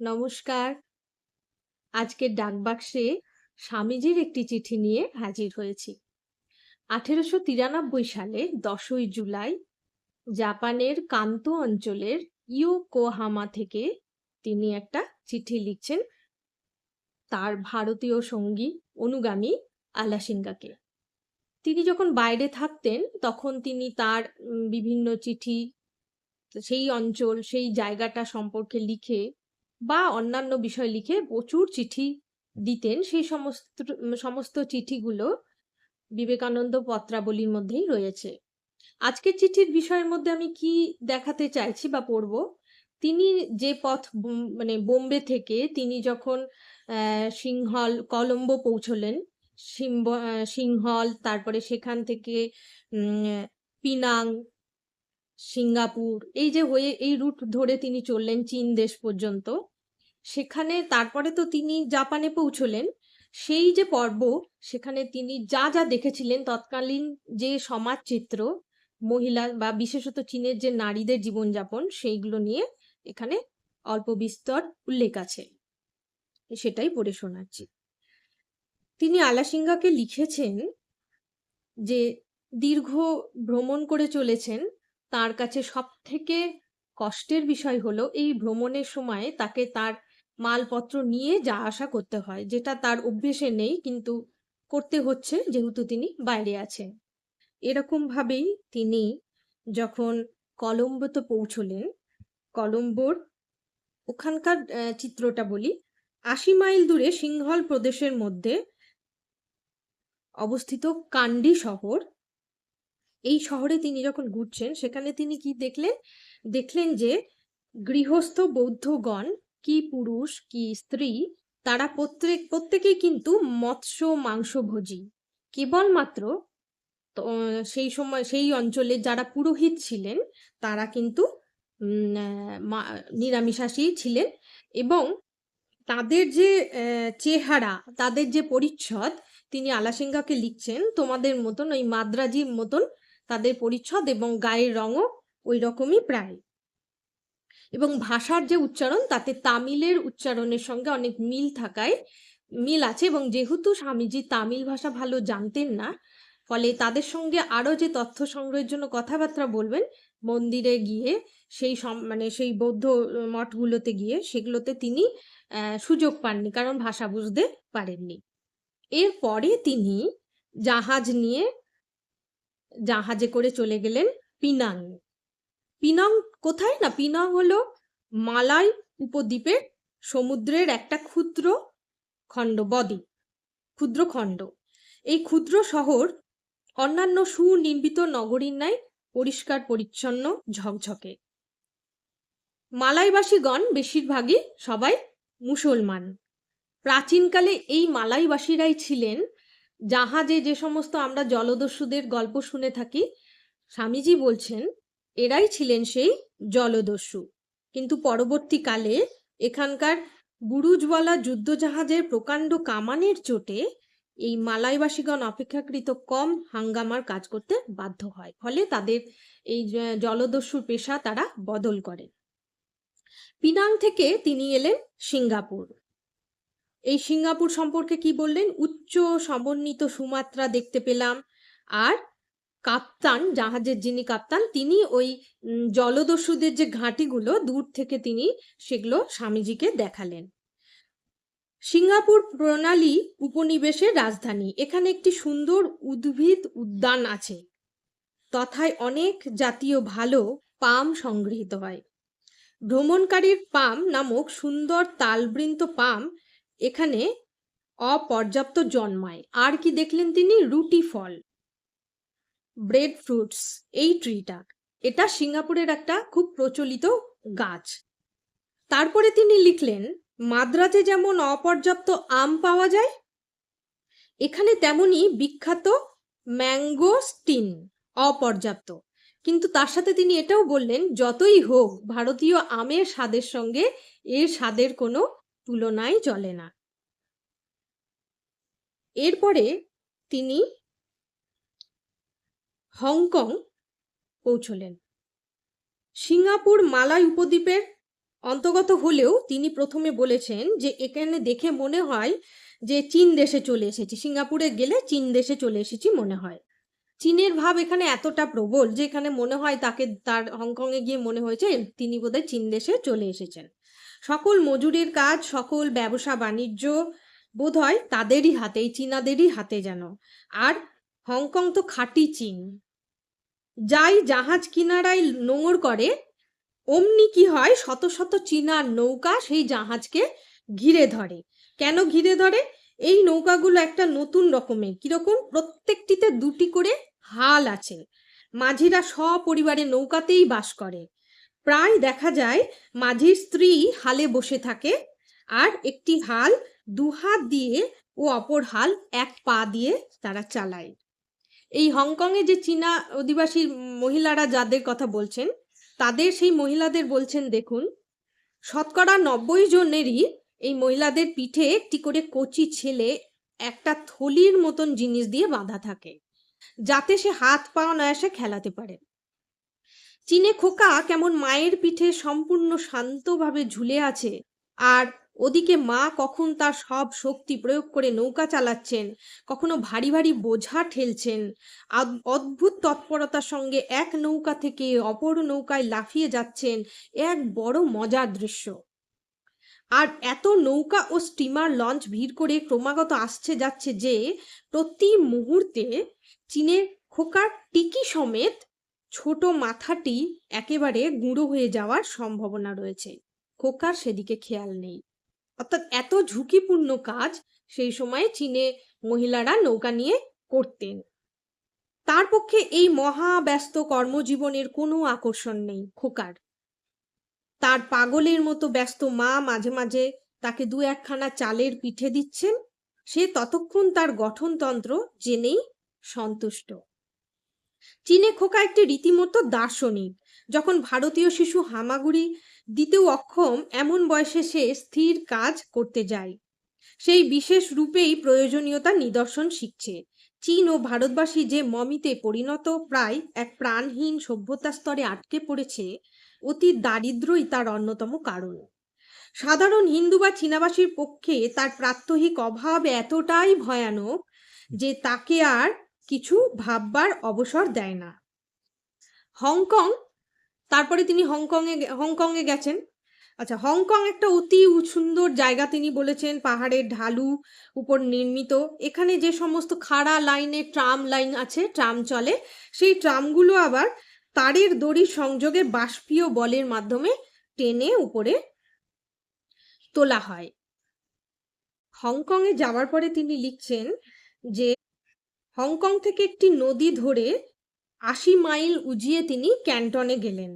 নমস্কার। আজকের ডাকবাক্সে স্বামীজির একটি চিঠি নিয়ে হাজির হয়েছি। 1893 সালে 10ই জুলাই জাপানের কান্তো অঞ্চলের ইয়োকোহামা থেকে তিনি একটা চিঠি লিখছেন তার ভারতীয় সঙ্গী অনুগামী আলাসিঙ্গাকে। তিনি যখন বাইরে থাকতেন তখন তিনি তার বিভিন্ন চিঠি সেই অঞ্চল, সেই জায়গাটা সম্পর্কে লিখে বা অন্যান্য বিষয় লিখে প্রচুর চিঠি দিতেন। সেই সমস্ত সমস্ত চিঠিগুলো বিবেকানন্দ পত্রাবলীর মধ্যেই রয়েছে। আজকের চিঠির বিষয়ের মধ্যে আমি কি দেখাতে চাইছি বা পড়ব, তিনি যে পথ মানে বোম্বে থেকে তিনি যখন সিংহল, কলম্বো পৌঁছলেন, সিংহল তারপরে সেখান থেকে পিনাং, সিঙ্গাপুর এই যে হয়ে এই রুট ধরে তিনি চললেন চীন দেশ পর্যন্ত। সেখানে তারপরে তো তিনি জাপানে পৌঁছলেন। সেই যে পর্ব সেখানে তিনি যা, যা দেখেছিলেন তৎকালীন যে সমাজ চিত্র, মহিলা বা বিশেষত চীনের যে নারীদের জীবনযাপন সেইগুলো নিয়ে এখানে অল্প বিস্তর উল্লেখ আছে। সেটাই পড়ে শোনাচ্ছি। তিনি আলাসিঙ্গাকে লিখেছেন যে দীর্ঘ ভ্রমণ করে চলেছেন। তার কাছে সবথেকে কষ্টের বিষয় হলো এই ভ্রমণের সময় তাকে তার মালপত্র নিয়ে যা আসা করতে হয়। যেটা তার অভ্যেসে নেই কিন্তু করতে হচ্ছে যেহেতু তিনি বাইরে আছেন। এরকমভাবেই তিনি যখন কলম্বোতে পৌঁছলেন, কলম্বোর ওখানকার চিত্রটা বলি। ৮০ মাইল দূরে সিংহল প্রদেশের মধ্যে অবস্থিত কান্ডি শহর। এই শহরে তিনি যখন ঘুরছেন সেখানে তিনি কি দেখলেন? দেখলেন যে গৃহস্থ বৌদ্ধগণ কি পুরুষ কি স্ত্রী তারা প্রত্যেক প্রত্যেকেই কিন্তু মৎস্য মাংসভোজী। কেবলমাত্র সেই সময় সেই অঞ্চলে যারা পুরোহিত ছিলেন তারা কিন্তু নিরামিষাশী ছিলেন এবং তাদের যে চেহারা, তাদের যে পরিচ্ছদ তিনি আলাসিঙ্গাকে লিখছেন তোমাদের মতন ওই মাদ্রাজির মতন তাদের পরিচ্ছদ এবং গায়ের রঙও ওই রকমই প্রায়। এবং ভাষার যে উচ্চারণ তাতে তামিলের উচ্চারণের সঙ্গে অনেক মিল থাকায় মিল আছে এবং যেহেতু স্বামীজি তামিল ভাষা ভালো জানতেন না, ফলে তাদের সঙ্গে আরও যে তথ্য সংগ্রহের জন্য কথাবার্তা বলবেন মন্দিরে গিয়ে সেই মানে সেই বৌদ্ধ মঠগুলোতে গিয়ে সেগুলোতে তিনি সুযোগ পাননি। কারণ ভাষা বুঝতে পারেননি। এরপরে তিনি জাহাজ নিয়ে জাহাজে করে চলে গেলেন পিনাং। পিনং কোথায়? না পিনং হলো মালয় উপদ্বীপের সমুদ্রের একটা ক্ষুদ্র খণ্ড বদ্বীপ, ক্ষুদ্র খণ্ড। এই ক্ষুদ্র শহর অন্যান্য সুনির্মিত নগরীর ন্যায় পরিষ্কার পরিচ্ছন্ন ঝকঝকে। মালাইবাসীগণ বেশিরভাগই সবাই মুসলমান। প্রাচীনকালে এই মালাইবাসীরাই ছিলেন জাহাজে যে সমস্ত আমরা জলদস্যুদের গল্প শুনে থাকি, স্বামীজি বলছেন এরাই ছিলেন সেই জলদস্যু। কিন্তু পরবর্তীকালে এখানকার বুরুজওয়ালা যুদ্ধজাহাজের প্রকাণ্ড কামানের চোটে এই মালয়বাসীগণ অপেক্ষাকৃত কম হাঙ্গামার কাজ করতে বাধ্য হয়। ফলে তাদের এই জলদস্যুর পেশা তারা বদল করেন। পিনাং থেকে তিনি এলেন সিঙ্গাপুর। এই সিঙ্গাপুর সম্পর্কে কি বললেন? উচ্চ সমন্বিত সুমাত্রা দেখতে পেলাম। আর কাপ্তান, জাহাজের যিনি কাপ্তান, তিনি ওই জলদস্যুদের যে ঘাঁটিগুলো, দূর থেকে তিনি সেগুলো স্বামীজিকে দেখালেন। সিঙ্গাপুর প্রণালী উপনিবেশের রাজধানী। এখানে একটি সুন্দর উদ্ভিদ উদ্যান আছে। তথায় অনেক জাতীয় ভালো পাম সংগৃহীত হয়। ভ্রমণকারীর পাম নামক সুন্দর তালবৃন্ত পাম এখানে অপর্যাপ্ত জন্মায়। আর কি দেখলেন তিনি? রুটি ফল। ব্রেড ফ্রুটস এই ট্রিটা। এটা সিঙ্গাপুরের একটা খুব প্রচলিত গাছ। তারপরে তিনি লিখলেন মাদ্রাজে যেমন অপর্যাপ্ত আম পাওয়া যায়, এখানে তেমনই বিখ্যাত ম্যাঙ্গোস্টিন অপর্যাপ্ত। কিন্তু তার সাথে তিনি এটাও বললেন যতই হোক ভারতীয় আমের স্বাদের সঙ্গে এর স্বাদের কোনো তুলনাই চলে না। এরপরে তিনি হংকং পৌঁছলেন। সিঙ্গাপুর মালয় উপদ্বীপের অন্তর্গত হলেও তিনি প্রথমে বলেছেন যে, এখানে দেখে মনে হয় যে, চীন দেশে চলে এসেছি। সিঙ্গাপুরে গেলে চীন দেশে চলে এসেছি মনে হয়। চীনের ভাব এখানে এতটা প্রবল যে, এখানে মনে হয় তাকে, তার হংকংয়ে গিয়ে মনে হয়েছে তিনি বোধহয় চীন দেশে চলে এসেছেন। সকল মজুরির কাজ, সকল ব্যবসা, বাণিজ্য বোধ হয় তাদেরই হাতে এই চীনাদেরই হাতে যেন। আর হংকং তো খাঁটি চীন। যাই জাহাজ কিনারায় নোঙর করে, অমনি কি হয় শত শত চীনার নৌকা সেই জাহাজকে ঘিরে ধরে। কেন ঘিরে ধরে? এই নৌকাগুলো একটা নতুন রকমের। কীরকম? প্রত্যেকটিতে দুটি করে হাল আছে। মাঝিরা সপরিবারে নৌকাতেই বাস করে। প্রায় দেখা যায় মাঝির স্ত্রী হালে বসে থাকে আর একটি হাল দুহাত দিয়ে ও অপর হাল এক পা দিয়ে তারা চালায়। এই হংকংয়ে যে চীনা অধিবাসী মহিলারা যাদের কথা বলছেন, তাদের সেই মহিলাদের বলছেন, দেখুন, শতকরা নব্বই জনেরই এই মহিলাদের পিঠে একটি করে কচি ছেলে একটা থলির মতন জিনিস দিয়ে বাঁধা থাকে, যাতে সে হাত পা অনায়াসে খেলাতে পারে। চীনে খোকা কেমন মায়ের পিঠে সম্পূর্ণ শান্তভাবে ঝুলে আছে, আর ওদিকে মা কখন তার সব শক্তি প্রয়োগ করে নৌকা চালাচ্ছেন, কখনো ভারী ভারী বোঝা ঠেলছেন অদ্ভুত তৎপরতার সঙ্গে এক নৌকা থেকে অপর নৌকায় লাফিয়ে যাচ্ছেন এক বড় মজার দৃশ্য। আর এত নৌকা ও স্টিমার লঞ্চ ভিড় করে ক্রমাগত আসছে যাচ্ছে যে, প্রতি মুহূর্তে চীনের খোকার টিকি সমেত ছোট মাথাটি একেবারে গুঁড়ো হয়ে যাওয়ার সম্ভাবনা রয়েছে। খোকার সেদিকে খেয়াল নেই। অর্থাৎ এত ঝুঁকিপূর্ণ কাজ সেই সময়ে চীনে মহিলারা নৌকা নিয়ে করতেন। তার পক্ষে এই মহা ব্যস্ত কর্মজীবনের কোনো আকর্ষণ নেই, খোকার। তার পাগলের মতো ব্যস্ত মা মাঝে মাঝে তাকে দু একখানা চালের পিঠে দিচ্ছেন, সে ততক্ষণ তার গঠনতন্ত্র জেনেই সন্তুষ্ট। চীনে খোকা একটি রীতিমতো দার্শনিক, যখন ভারতীয় শিশু হামাগুড়ি দিতেও অক্ষম এমন বয়সে সে স্থির কাজ করতে যায়। সেই বিশেষ রূপেই প্রয়োজনীয়তা নিদর্শন শিখছে। চীন ও ভারতবাসী যে মমিতে পরিণত প্রায় এক প্রাণহীন সভ্যতা স্তরে আটকে পড়েছে, অতি দারিদ্রই তার অন্যতম কারণ। সাধারণ হিন্দু বা চীনাবাসীর পক্ষে তার প্রাত্যহিক অভাব এতটাই ভয়ানক যে তাকে আর কিছু ভাববার অবসর দেয় না। হংকং তারপরে তিনি হংকংয়ে হংকংয়ে গেছেন। আচ্ছা হংকং একটা অতি সুন্দর জায়গা তিনি বলেছেন, পাহাড়ের ঢালু উপর নির্মিত। এখানে যে সমস্ত খাড়া লাইনে ট্রাম লাইন আছে, ট্রাম চলে, সেই ট্রামগুলো আবার তারের দড়ির সংযোগে বাষ্পীয় বলের মাধ্যমে টেনে উপরে তোলা হয়। হংকংয়ে যাওয়ার পরে তিনি লিখছেন যে, হংকং থেকে একটি নদী ধরে আশি মাইল উজিয়ে তিনি ক্যান্টনে গেলেন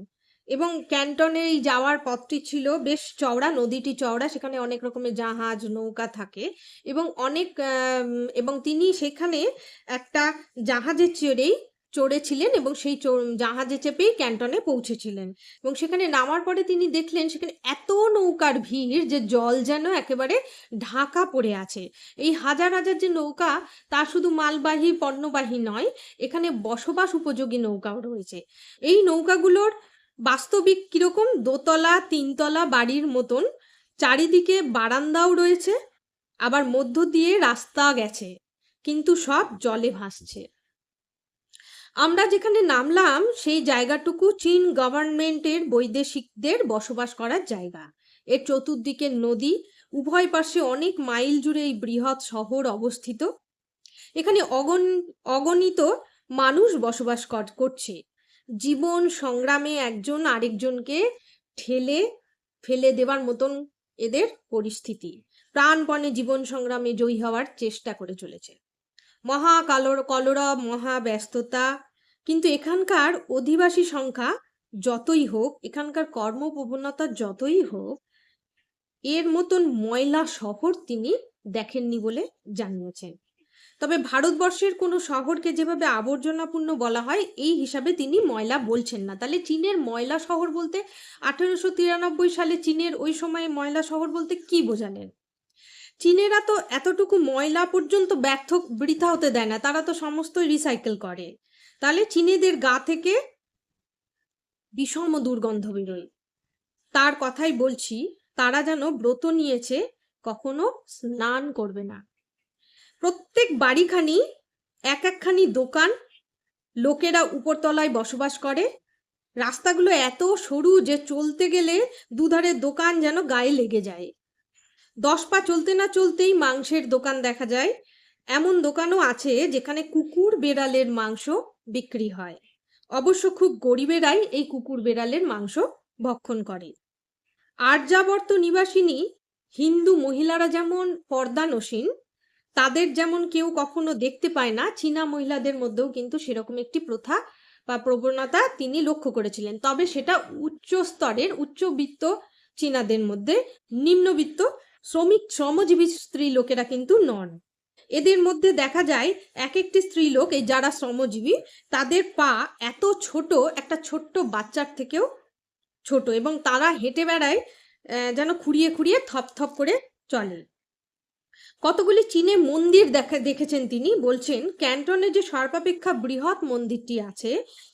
এবং ক্যান্টনে এই যাওয়ার পথটি ছিল বেশ চওড়া, নদীটি চওড়া, সেখানে অনেক রকমের জাহাজ, নৌকা থাকে এবং অনেক এবং তিনি সেখানে একটা জাহাজের চড়েই চড়েছিলেন এবং সেই জাহাজে চেপেই ক্যান্টনে পৌঁছেছিলেন। এবং সেখানে নামার পরে তিনি দেখলেন সেখানে এত নৌকার ভিড় যে জল যেন একেবারে ঢাকা পড়ে আছে। এই হাজার হাজার যে নৌকা, তা শুধু মালবাহী, পণ্যবাহী নয়, এখানে বসবাস উপযোগী নৌকাও রয়েছে। এই নৌকাগুলোর বাস্তবিক কীরকম? দোতলা, তিনতলা বাড়ির মতন, চারিদিকে বারান্দাও রয়েছে, আবার মধ্য দিয়ে রাস্তা গেছে, কিন্তু সব জলে ভাসছে। আমরা যেখানে নামলাম, সেই জায়গাটুকু চীন গভর্নমেন্টের বৈদেশিকদের বসবাস করার জায়গা। এর চতুর্দিকে নদী, উভয় পাশে অনেক মাইল জুড়ে এই বৃহৎ শহর অবস্থিত। এখানে অগণ, অগণিত মানুষ বসবাস করছে। জীবন সংগ্রামে একজন আরেকজনকে ঠেলে, ফেলে দেওয়ার মতন এদের পরিস্থিতি। প্রাণপণে জীবন সংগ্রামে জয়ী হওয়ার চেষ্টা করে চলেছে। মহা কালোর কলরা মহা ব্যস্ততা কিন্তু এখানকার অধিবাসী সংখ্যা যতই হোক, এখানকার কর্মপ্রবণতা যতই হোক, এর মতন ময়লা শহর তিনি দেখেননি বলে জানিয়েছেন। তবে ভারতবর্ষের কোনো শহরকে যেভাবে আবর্জনাপূর্ণ বলা হয়, এই হিসাবে তিনি ময়লা বলছেন না। তাহলে চীনের ময়লা শহর বলতে আঠেরোশো তিরানব্বই সালে চীনের ওই সময়ে ময়লা শহর বলতে কি বোঝালেন? চীনেরা তো এতটুকু ময়লা পর্যন্ত ব্যর্থ বৃথা হতে দেয় না, তারা তো সমস্তই রিসাইকেল করে। তাহলে চীনেদের গা থেকে বিষম দুর্গন্ধ বেরোয়। তার কথাই বলছি, তারা যেন ব্রত নিয়েছে, কখনো স্নান করবে না। প্রত্যেক বাড়িখানি এক একখানি দোকান লোকেরা উপরতলায় বসবাস করে। রাস্তাগুলো এত সরু যে চলতে গেলে দুধারে দোকান যেন গায়ে লেগে যায়। দশ পা চলতে না চলতেই মাংসের দোকান দেখা যায়। এমন দোকানও আছে যেখানে কুকুর বেড়ালের মাংস বিক্রি হয়। অবশ্য খুব গরিবেরাই এই কুকুর বেড়ালের মাংস ভক্ষণ করে। আর্যাবর্ত নিবাসিনী, হিন্দু মহিলারা যেমন পর্দানসীন তাদের যেমন কেউ কখনো দেখতে পায় না, চীনা মহিলাদের মধ্যেও কিন্তু সেরকম একটি প্রথা বা প্রবণতা তিনি লক্ষ্য করেছিলেন। তবে সেটা উচ্চ স্তরের, উচ্চবিত্ত চীনাদের মধ্যে নিম্নবিত্ত শ্রমিক শ্রমজীবী স্ত্রী লোকেরা কিন্তু নন। এদের মধ্যে দেখা যায় এক একটি স্ত্রী লোক, এই যারা শ্রমজীবী, তাদের পা এত ছোট, একটা ছোট্ট বাচ্চার থেকেও ছোট এবং তারা হেঁটে বেড়ায় যেন খুঁড়িয়ে খুঁড়িয়ে থপ থপ করে চলে। কতগুলি চীনে মন্দির দেখা, দেখেছেন তিনি? বলছেন, ক্যান্টনে যে সর্বাপেক্ষা বৃহৎ মন্দিরটি আছে,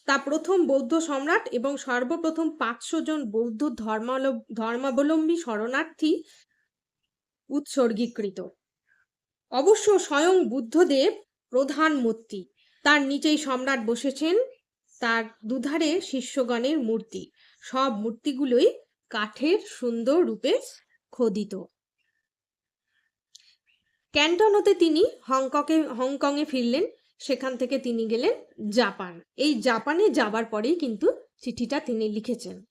তা প্রথম বৌদ্ধ সম্রাট এবং সর্বপ্রথম পাঁচশো জন বৌদ্ধ ধর্মাবলম ধর্মাবলম্বী শরণার্থী উৎসর্গীকৃত। অবশ্য স্বয়ং বুদ্ধদেব প্রধান মূর্তি। তার নিচেই সম্রাট বসেছেন, তার দুধারে শিষ্যগণের মূর্তি। সব মূর্তিগুলোই কাঠের সুন্দর রূপে খোদিত। ক্যান্টন হতে তিনি হংকংয়ে হংকংয়ে ফিরলেন। সেখান থেকে তিনি গেলেন জাপান। এই জাপানে যাবার পরেই কিন্তু চিঠিটা তিনি লিখেছেন।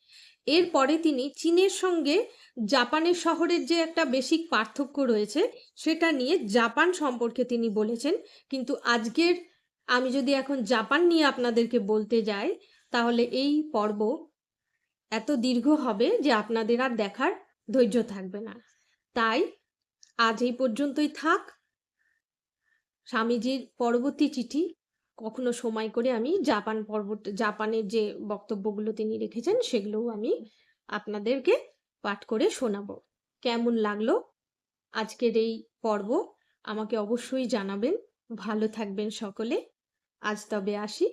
এরপরে তিনি চীনের সঙ্গে জাপানের শহরের যে একটা বেসিক পার্থক্য রয়েছে, সেটা নিয়ে জাপান সম্পর্কে তিনি বলেছেন। কিন্তু আজকের আমি যদি এখন জাপান নিয়ে আপনাদেরকে বলতে যাই, তাহলে এই পর্ব এত দীর্ঘ হবে যে আপনাদের আর দেখার ধৈর্য থাকবে না। তাই আজ এই পর্যন্তই থাক। স্বামীজির পরবর্তী চিঠি কখনো সময় করে আমি জাপান পর্বত, জাপানের যে বক্তব্যগুলো তিনি রেখেছেন সেগুলোও আমি আপনাদেরকে পাঠ করে শোনাবো। কেমন লাগল আজকের এই পর্ব? আমাকে অবশ্যই জানাবেন। ভালো থাকবেন সকলে। আজ তবে আসি।